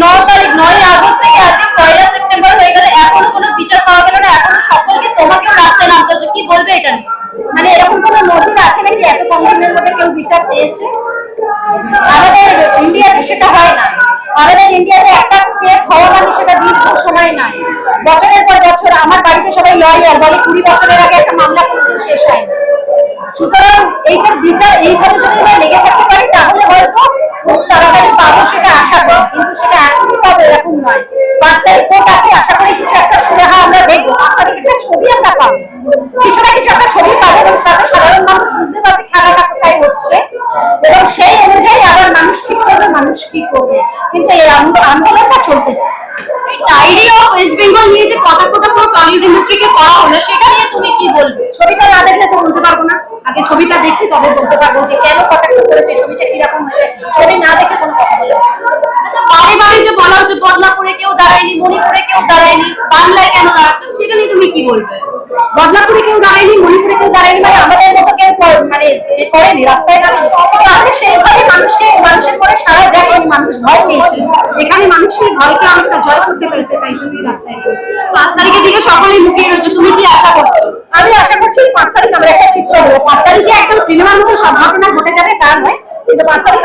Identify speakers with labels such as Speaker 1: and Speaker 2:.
Speaker 1: ন তারিখ, নয় আগস্ট থেকে আজকে পয়লা সেপ্টেম্বর হয়ে গেলে এখনও কোনো বিচার পাওয়া গেল না, এখনও সকলকে তোমাকেও রাস্তায় নামতে হচ্ছে কি বলবে এটা নিয়ে?
Speaker 2: মানে এরকম কোনো নজির আছে নাকি এত কম দিনের মধ্যে কেউ বিচার পেয়েছে? আমাদের ইন্ডিয়াতে সেটা হয় না আমাদের ইন্ডিয়াতে একটা কেস হওয়া মানে সেটা দীর্ঘ সময় নয় বছরের পর বছর আমার বাড়িতে সবাই লয়ার বলে কুড়ি বছরের এরকম নয়। পাঁচ তারিখ কোর্ট আছে আশা করি কিছু একটা সুরাহা আমরা দেখব। একটা ছবি আমরা পাবো। কিছু না কিছু একটা ছবি পাবো এবং তাতে সাধারণ মানুষ বুঝতে পারবে খেলাটা কোথায় হচ্ছে। এবং সেই অনুযায়ী আবার মানুষ ঠিক করবে মানুষ কি করবে। কিন্তু এই আন্দোলনটা চলতে
Speaker 1: ডায়েরি অফ ওয়েস্ট বেঙ্গল নিয়ে যে কটাকটা পুরো টলিউড ইন্ডাস্ট্রিকে করা হলো সেটা নিয়ে তুমি কি বলবে?
Speaker 2: ছবিটা না দেখলে তো বলতে পারব না। আগে ছবিটা দেখি তবে বলতে পারব যে কেন কটাক্ষ করেছে ছবিটা কীরকম হয়েছে ছবি না দেখে কোনো কথা বলব না।
Speaker 1: আচ্ছা বাড়ি বাড়িতে বলা হচ্ছে বদলাপুরে কেউ দাঁড়ায়নি মণিপুরে কেউ দাঁড়ায়নি বাংলায় কেন দাঁড়াচ্ছে সেটা নিয়ে তুমি কি বলবে?
Speaker 2: বদলাপুরে কেউ দাঁড়ায়নি মণিপুরে কেউ দাঁড়ায়নি মানে আমাদের মতো কেউ মানে করেনি রাস্তায় নামেনি তাহলে সেইভাবে মানুষকে মানুষের পরে সারা জায়গায় মানুষ ভয় পেয়েছে। এখানে মানুষকে ভয়কে অনেকটা জয় করতে পেরেছে তাই জন্যই রাস্তায় নেমেছে
Speaker 1: পাঁচ তারিখের দিকে সকলেই লুকিয়ে রয়েছে তুমি কি আশা করছ?
Speaker 2: আমি আশা করছি পাঁচ তারিখ আমরা একটা চিত্র দেবো। পাঁচ তারিখে একদম সিনেমার মতো সব ঘটনা ঘটে যাবে তার নয় কিন্তু পাঁচ তারিখ